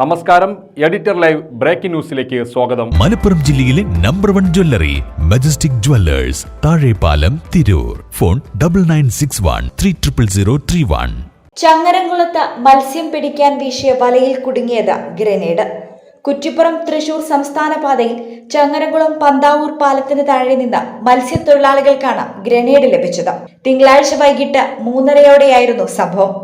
നമസ്കാരം editor live breaking ന്യൂസിലേക്ക് സ്വാഗതം. മലപ്പുറം ജില്ലയിലെ number one jewellery Majestic Jewellers Thazhepalam Tirur. Phone double nine six one three triple zero three one ചങ്ങരംകുളത്ത് മത്സ്യം പിടിക്കാൻ വീശിയ വലയിൽ കുടുങ്ങിയത് ഗ്രനേഡ്. കുറ്റിപ്പുറം തൃശൂർ സംസ്ഥാന പാതയിൽ ചങ്ങരംകുളം പന്താവൂർ പാലത്തിന് താഴെ നിന്ന് മത്സ്യത്തൊഴിലാളികൾക്കാണ് ഗ്രനേഡ് ലഭിച്ചത്. തിങ്കളാഴ്ച വൈകിട്ട് മൂന്നരയോടെയായിരുന്നു സംഭവം.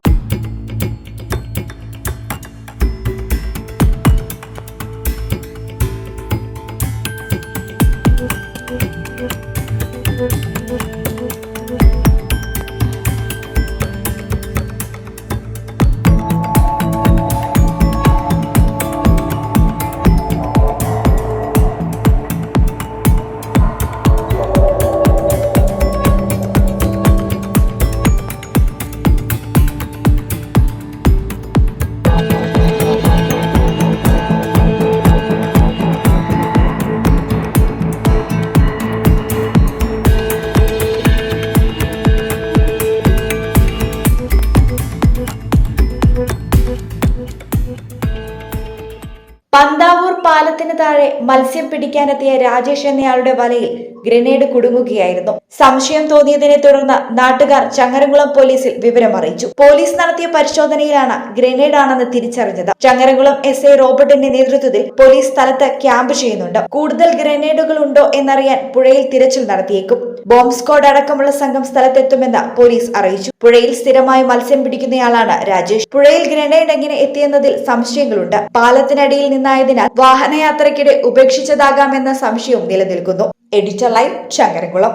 പന്താവൂർ പാലത്തിന് താഴെ മത്സ്യം പിടിക്കാനെത്തിയ രാജേഷ് എന്നയാളുടെ വലയിൽ ഗ്രനേഡ് കുടുങ്ങുകയായിരുന്നു. സംശയം തോന്നിയതിനെ തുടർന്ന് നാട്ടുകാർ ചങ്ങരംകുളം പോലീസിൽ വിവരം അറിയിച്ചു പോലീസ് നടത്തിയ പരിശോധനയിലാണ് ഗ്രനേഡ് ആണെന്ന് തിരിച്ചറിഞ്ഞത്. ചങ്ങരംകുളം എസ് ഐ റോബർട്ടിന്റെ നേതൃത്വത്തിൽ പോലീസ് സ്ഥലത്ത് ക്യാമ്പ് ചെയ്യുന്നുണ്ട്. കൂടുതൽ ഗ്രനേഡുകൾ ഉണ്ടോ എന്നറിയാൻ പുഴയിൽ തിരച്ചിൽ നടത്തിയേക്കും. ബോംബ് സ്ക്വാഡ് അടക്കമുള്ള സംഘം സ്ഥലത്തെത്തുമെന്ന് പോലീസ് അറിയിച്ചു. പുഴയിൽ സ്ഥിരമായി മത്സ്യം പിടിക്കുന്നയാളാണ് രാജേഷ്. പുഴയിൽ ഗ്രനേഡ് എങ്ങനെ എത്തിയെന്നതിൽ സംശയങ്ങളുണ്ട്. പാലത്തിനടിയിൽ നിന്നായതിനാൽ വാഹനയാത്രയ്ക്കിടെ ഉപേക്ഷിച്ചതാകാമെന്ന സംശയവും നിലനിൽക്കുന്നു. Editor live Changaramkulam